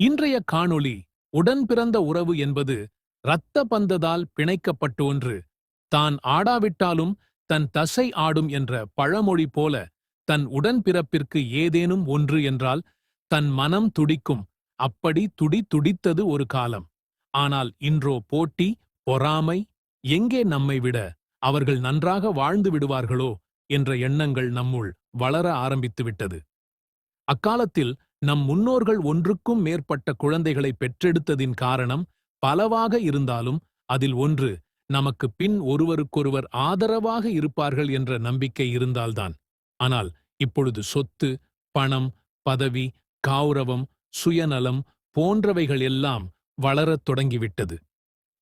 இன்றைய காணொளி உடன் பிறந்த உறவு என்பது இரத்த பந்ததால் பிணைக்கப்பட்டு ஒன்று. தான் ஆடாவிட்டாலும் தன் தசை ஆடும் என்ற பழமொழி போல தன் உடன்பிறப்பிற்கு ஏதேனும் ஒன்று என்றால் தன் மனம் துடிக்கும். அப்படி துடி துடித்தது ஒரு காலம். ஆனால் இன்றோ போட்டி பொறாமை எங்கே நம்மை விட அவர்கள் நன்றாக வாழ்ந்து விடுவார்களோ என்ற எண்ணங்கள் நம்முள் வளர ஆரம்பித்துவிட்டது. அக்காலத்தில் நம் முன்னோர்கள் ஒன்றுக்கும் மேற்பட்ட குழந்தைகளை பெற்றெடுத்ததின் காரணம் பலவாக இருந்தாலும் அதில் ஒன்று நமக்கு பின் ஒருவருக்கொருவர் ஆதரவாக இருப்பார்கள் என்ற நம்பிக்கை இருந்தால்தான். ஆனால் இப்பொழுது சொத்து பணம் பதவி கௌரவம் சுயநலம் போன்றவைகள் எல்லாம் வளரத் தொடங்கிவிட்டது.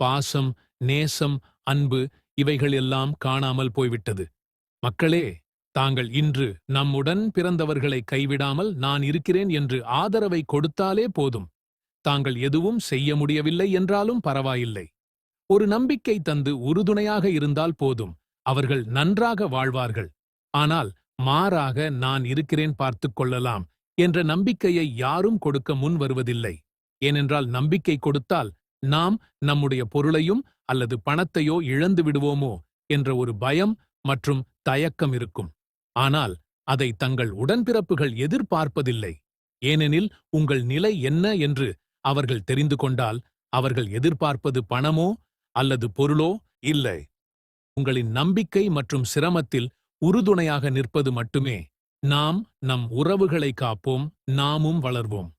பாசம் நேசம் அன்பு இவைகள் எல்லாம் காணாமல் போய்விட்டது. மக்களே தாங்கள் இன்று நம்முடன் பிறந்தவர்களை கைவிடாமல் நான் இருக்கிறேன் என்று ஆதரவை கொடுத்தாலே போதும். தாங்கள் எதுவும் செய்ய முடியவில்லை என்றாலும் பரவாயில்லை. ஒரு நம்பிக்கை தந்து உறுதுணையாக இருந்தால் போதும். அவர்கள் நன்றாக வாழ்வார்கள். ஆனால் மாறாக நான் இருக்கிறேன் பார்த்துக் கொள்ளலாம் என்ற நம்பிக்கையை யாரும் கொடுக்க முன் வருவதில்லை. ஏனென்றால் நம்பிக்கை கொடுத்தால் நாம் நம்முடைய பொருளையும் அல்லது பணத்தையோ இழந்து விடுவோமோ என்ற ஒரு பயம் மற்றும் தயக்கம் இருக்கும். ஆனால் அதை தங்கள் உடன்பிறப்புகள் எதிர்பார்ப்பதில்லை. ஏனெனில் உங்கள் நிலை என்ன என்று அவர்கள் தெரிந்து கொண்டால் அவர்கள் எதிர்பார்ப்பது பணமோ அல்லது பொருளோ இல்லை. உங்களின் நம்பிக்கை மற்றும் சிரமத்தில் உறுதுணையாக நிற்பது மட்டுமே. நாம் நம் உறவுகளை காப்போம் நாமும் வளர்வோம்.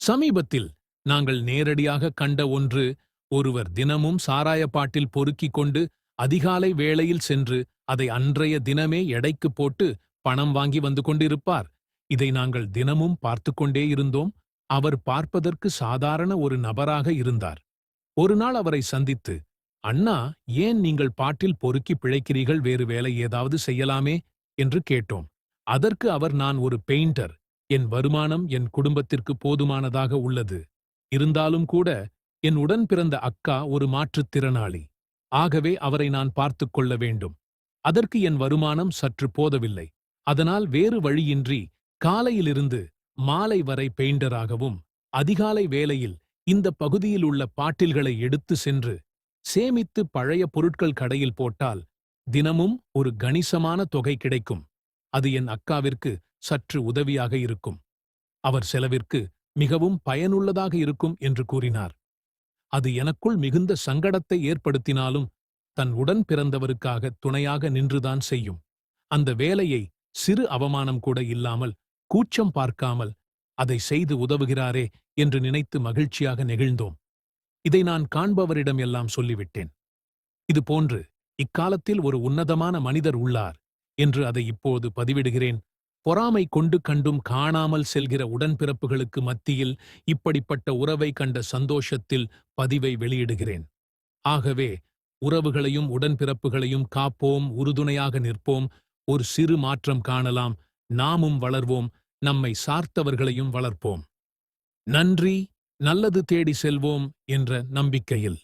சமீபத்தில் நாங்கள் நேரடியாக கண்ட ஒன்று ஒருவர் தினமும் சாராயப்பாட்டில் பொறுக்கிக் கொண்டு அதிகாலை வேளையில் சென்று அதை அன்றைய தினமே எடைக்கு போட்டு பணம் வாங்கி வந்து கொண்டிருப்பார். இதை நாங்கள் தினமும் பார்த்து கொண்டே இருந்தோம். அவர் பார்ப்பதற்கு சாதாரண ஒரு நபராக இருந்தார். ஒரு நாள் அவரை சந்தித்து அண்ணா ஏன் நீங்கள் பாட்டில் பொறுக்கி பிழைக்கிறீர்கள்? வேறு வேலை ஏதாவது செய்யலாமே? என்று கேட்டோம். அதற்கு அவர் நான் ஒரு பெயிண்டர். என் வருமானம் என் குடும்பத்திற்கு போதுமானதாக உள்ளது. இருந்தாலும் கூட என் உடன் பிறந்த அக்கா ஒரு மாற்றுத்திறனாளி. ஆகவே அவரை நான் பார்த்துக் கொள்ள வேண்டும். அதற்கு என் வருமானம் சற்று போதவில்லை. அதனால் வேறு வழியின்றி காலையிலிருந்து மாலை வரை பெயிண்டராகவும் அதிகாலை வேளையில் இந்த பகுதியில் உள்ள பாட்டில்களை எடுத்து சென்று சேமித்து பழைய பொருட்கள் கடையில் போட்டால் தினமும் ஒரு கணிசமான தொகை கிடைக்கும். அது என் அக்காவிற்கு சற்று உதவியாக இருக்கும். அவர் செலவிற்கு மிகவும் பயனுள்ளதாக இருக்கும் என்று கூறினார். அது எனக்குள் மிகுந்த சங்கடத்தை ஏற்படுத்தினாலும் தன் உடன் பிறந்தவருக்காக துணையாக நின்றுதான் செய்யும். அந்த வேலையை சிறு அவமானம் கூட இல்லாமல் கூச்சம் பார்க்காமல் அதை செய்து உதவுகிறாரே என்று நினைத்து மகிழ்ச்சியாக நெகிழ்ந்தோம். இதை நான் காண்பவரிடம் எல்லாம் சொல்லிவிட்டேன். இது போன்று இக்காலத்தில் ஒரு உன்னதமான மனிதர் உள்ளார் என்று அதை இப்போது பதிவிடுகிறேன். பொறாமை கொண்டு கண்டும் காணாமல் செல்கிற உடன்பிறப்புகளுக்கு மத்தியில் இப்படிப்பட்ட உறவை கண்ட சந்தோஷத்தில் பதிவை வெளியிடுகிறேன். ஆகவே உறவுகளையும் உடன்பிறப்புகளையும் காப்போம் உறுதுணையாக நிற்போம். ஒரு சிறு மாற்றம் காணலாம். நாமும் வளர்வோம். நம்மை சார்த்தவர்களையும் வளர்ப்போம். நன்றி. நல்லது தேடி செல்வோம் என்ற நம்பிக்கையில்.